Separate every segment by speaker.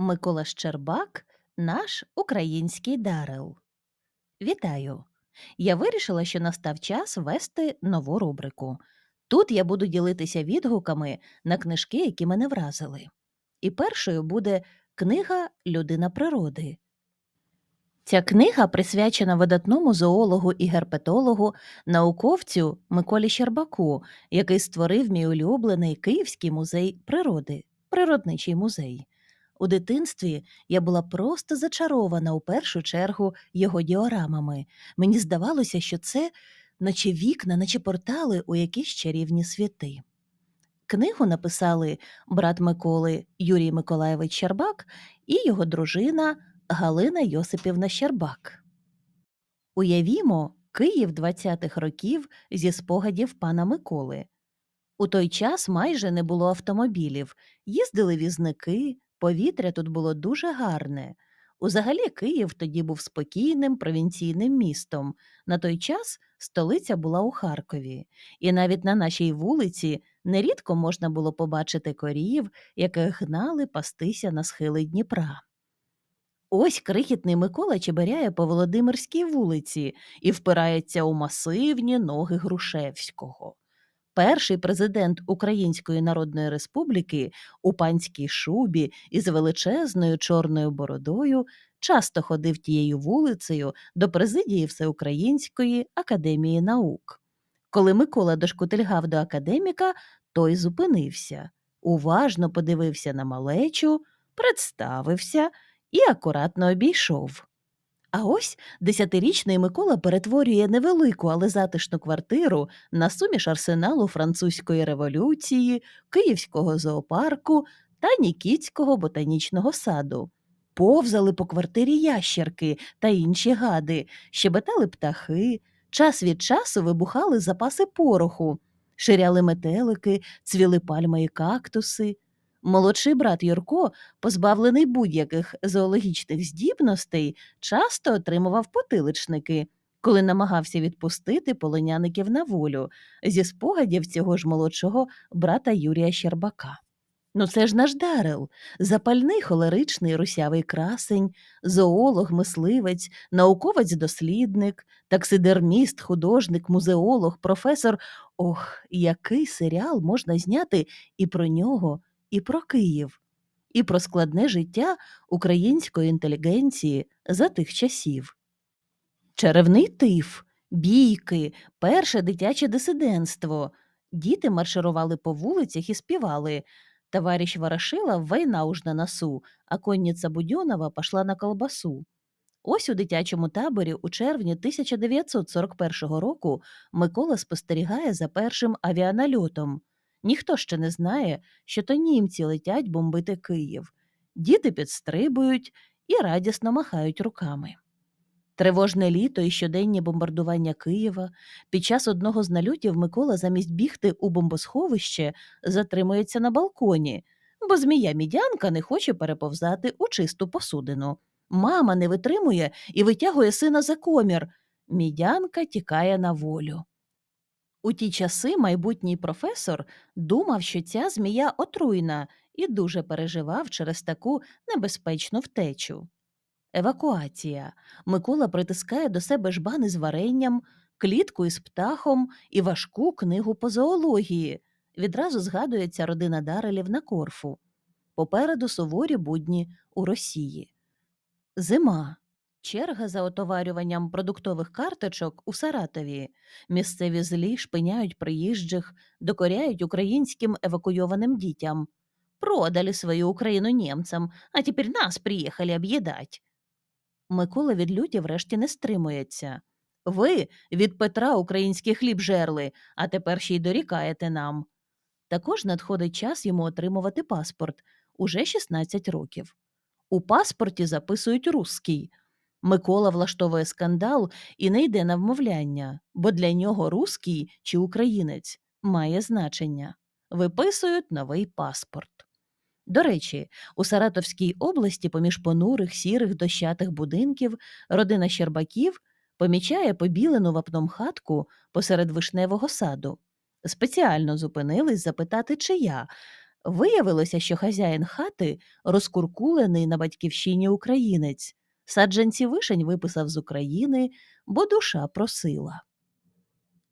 Speaker 1: Микола Щербак наш український дарел. Вітаю! Я вирішила, що настав час вести нову рубрику. Тут я буду ділитися відгуками на книжки, які мене вразили. І першою буде книга Людина природи. Ця книга присвячена видатному зоологу і герпетологу, науковцю Миколі Щербаку, який створив мій улюблений Київський музей природи, природничий музей. У дитинстві я була просто зачарована у першу чергу його діорамами. Мені здавалося, що це наче вікна, наче портали у якісь чарівні світи. Книгу написали брат Миколи Юрій Миколаєвич Щербак і його дружина Галина Йосипівна Щербак. Уявімо, Київ 20-х років зі спогадів пана Миколи. У той час майже не було автомобілів, їздили візники, повітря тут було дуже гарне. Узагалі Київ тоді був спокійним провінційним містом. На той час столиця була у Харкові, і навіть на нашій вулиці нерідко можна було побачити корів, яких гнали пастися на схили Дніпра. Ось крихітний Микола чеберяє по Володимирській вулиці і впирається у масивні ноги Грушевського. Перший президент Української Народної Республіки у панській шубі із величезною чорною бородою часто ходив тією вулицею до президії Всеукраїнської академії наук. Коли Микола дошкутильгав до академіка, той зупинився, уважно подивився на малечу, представився і акуратно обійшов. А ось десятирічний Микола перетворює невелику, але затишну квартиру на суміш арсеналу французької революції, київського зоопарку та Нікітського ботанічного саду. Повзали по квартирі ящерки та інші гади, щебетали птахи, час від часу вибухали запаси пороху, ширяли метелики, цвіли пальми і кактуси. Молодший брат Юрко, позбавлений будь-яких зоологічних здібностей, часто отримував потиличники, коли намагався відпустити полоняників на волю зі спогадів цього ж молодшого брата Юрія Щербака. Ну це ж наш дарел, запальний холеричний русявий красень, зоолог, мисливець, науковець-дослідник, таксидерміст, художник, музеолог, професор. Ох, який серіал можна зняти і про нього, і про Київ, і про складне життя української інтелігенції за тих часів. Черевний тиф, бійки, перше дитяче дисидентство. Діти марширували по вулицях і співали. Товарищ Ворошила война уж на носу, а конниця Будьонова пошла на колбасу. Ось у дитячому таборі у червні 1941 року Микола спостерігає за першим авіанальотом. Ніхто ще не знає, що то німці летять бомбити Київ. Діти підстрибують і радісно махають руками. Тривожне літо і щоденні бомбардування Києва. Під час одного з нальотів Микола замість бігти у бомбосховище затримується на балконі, бо змія мідянка не хоче переповзати у чисту посудину. Мама не витримує і витягує сина за комір. Мідянка тікає на волю. У ті часи майбутній професор думав, що ця змія отруйна, і дуже переживав через таку небезпечну втечу. Евакуація. Микола притискає до себе жбани з варенням, клітку із птахом і важку книгу по зоології. Відразу згадується родина Дарелів на корфу. Попереду суворі будні у Росії. Зима. Черга за отоварюванням продуктових карточок у Саратові. Місцеві злі шпиняють приїжджих, докоряють українським евакуйованим дітям. Продали свою Україну німцям, а тепер нас приїхали об'їдать. Микола від люті врешті не стримується. Ви від Петра український хліб жерли, а тепер ще й дорікаєте нам. Також надходить час йому отримувати паспорт уже 16 років. У паспорті записують русський. Микола влаштовує скандал і не йде на вмовляння, бо для нього русський чи українець має значення. Виписують новий паспорт. До речі, у Саратовській області, поміж понурих, сірих, дощатих будинків, родина Щербаків помічає побілену вапном хатку посеред вишневого саду. Спеціально зупинились запитати, чия. Виявилося, що хазяїн хати розкуркулений на батьківщині українець. Саджанці вишень виписав з України, бо душа просила.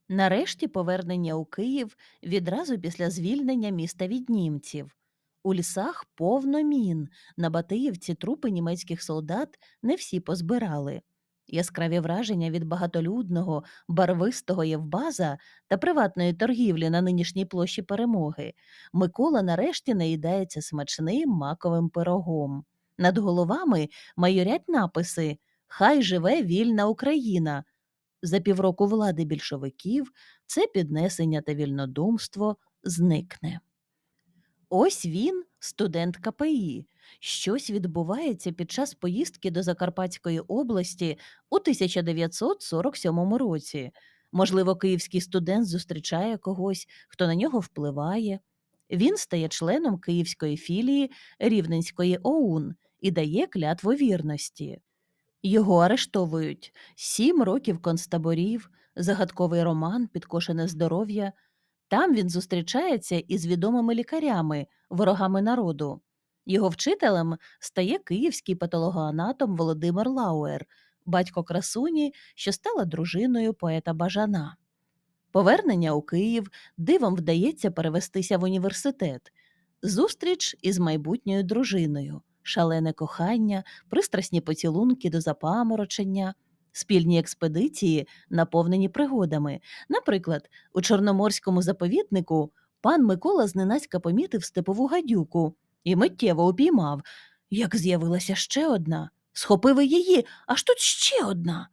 Speaker 1: Нарешті повернення у Київ відразу після звільнення міста від німців. У лісах повно мін. На Батиївці трупи німецьких солдат не всі позбирали. Яскраві враження від багатолюдного, барвистого Євбаза та приватної торгівлі на нинішній площі перемоги. Микола нарешті наїдається смачним маковим пирогом. Над головами майорять написи Хай живе вільна Україна. За півроку влади більшовиків це піднесення та вільнодумство зникне. Ось він, студент КПІ. Щось відбувається під час поїздки до Закарпатської області у 1947 році. Можливо, київський студент зустрічає когось, хто на нього впливає. Він стає членом київської філії Рівненської ОУН і дає клятву вірності. Його арештовують сім років концтаборів, загадковий роман, підкошене здоров'я. Там він зустрічається із відомими лікарями, ворогами народу. Його вчителем стає київський патологоанатом Володимир Лауер, батько красуні, що стала дружиною поета Бажана. Повернення у Київ дивом вдається перевестися в університет, зустріч із майбутньою дружиною, шалене кохання, пристрасні поцілунки до запаморочення, спільні експедиції, наповнені пригодами. Наприклад, у Чорноморському заповіднику пан Микола зненацька помітив степову гадюку і миттєво упіймав. Як з'явилася ще одна, схопив її, аж тут ще одна.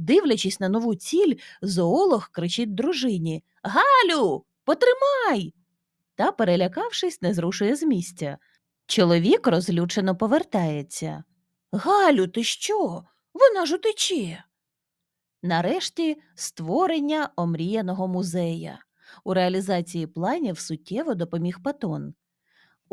Speaker 1: Дивлячись на нову ціль, зоолог кричить дружині Галю, потримай. Та, перелякавшись, не зрушує з місця. Чоловік розлючено повертається. Галю, ти що? Вона ж утече. Нарешті створення омріяного музея. У реалізації планів суттєво допоміг Патон.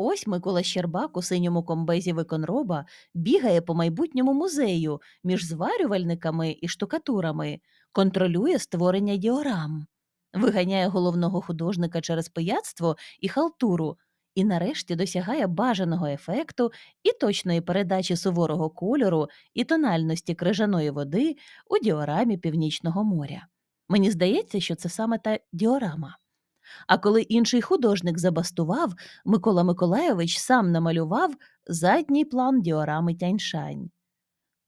Speaker 1: Ось Микола Щербак у синьому комбезі виконроба бігає по майбутньому музею між зварювальниками і штукатурами, контролює створення діорам, виганяє головного художника через пияцтво і халтуру, і нарешті досягає бажаного ефекту і точної передачі суворого кольору і тональності крижаної води у діорамі Північного моря. Мені здається, що це саме та діорама. А коли інший художник забастував, Микола Миколайович сам намалював задній план діорами Тяньшань.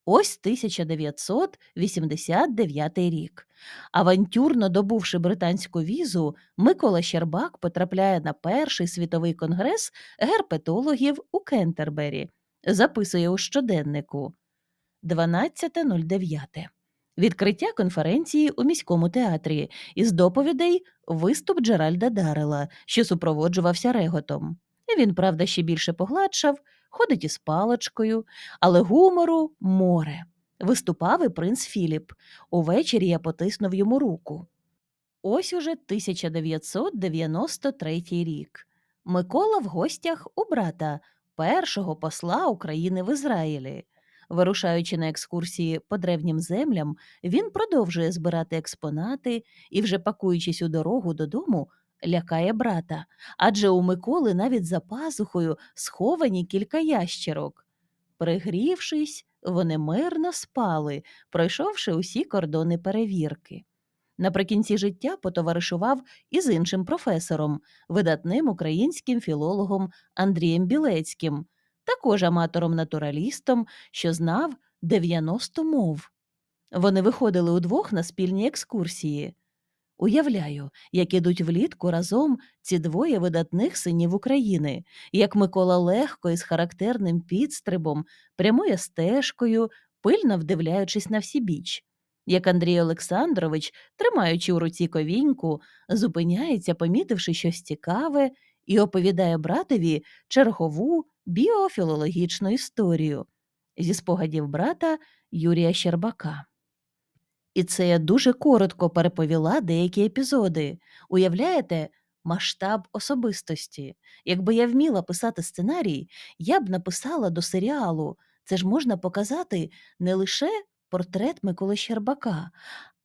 Speaker 1: Ось 1989 рік. Авантюрно добувши британську візу, Микола Щербак потрапляє на перший світовий конгрес герпетологів у Кентербері. Записує у щоденнику 12.09. Відкриття конференції у міському театрі із доповідей виступ Джеральда Дарела, що супроводжувався реготом. Він, правда, ще більше погладшав, ходить із паличкою, але гумору море. Виступав і принц Філіп. Увечері я потиснув йому руку. Ось уже 1993 рік. Микола в гостях у брата, першого посла України в Ізраїлі. Вирушаючи на екскурсії по древнім землям, він продовжує збирати експонати і, вже пакуючись у дорогу додому, лякає брата, адже у Миколи навіть за пазухою сховані кілька ящерок. Пригрівшись, вони мирно спали, пройшовши усі кордони перевірки. Наприкінці життя потоваришував із іншим професором, видатним українським філологом Андрієм Білецьким, також аматором-натуралістом, що знав 90 мов. Вони виходили удвох на спільні екскурсії. Уявляю, як ідуть влітку разом ці двоє видатних синів України, як Микола легко і з характерним підстрибом прямує стежкою, пильно вдивляючись на всі біч, як Андрій Олександрович, тримаючи у руці ковіньку, зупиняється, помітивши щось цікаве, і оповідає братові чергову біофілологічну історію зі спогадів брата Юрія Щербака. І це я дуже коротко переповіла деякі епізоди. Уявляєте, масштаб особистості. Якби я вміла писати сценарій, я б написала до серіалу. Це ж можна показати не лише портрет Миколи Щербака,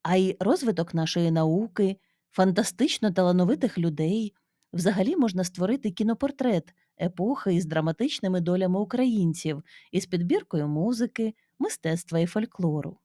Speaker 1: а й розвиток нашої науки, фантастично талановитих людей. Взагалі можна створити кінопортрет епохи із драматичними долями українців, із підбіркою музики, мистецтва і фольклору.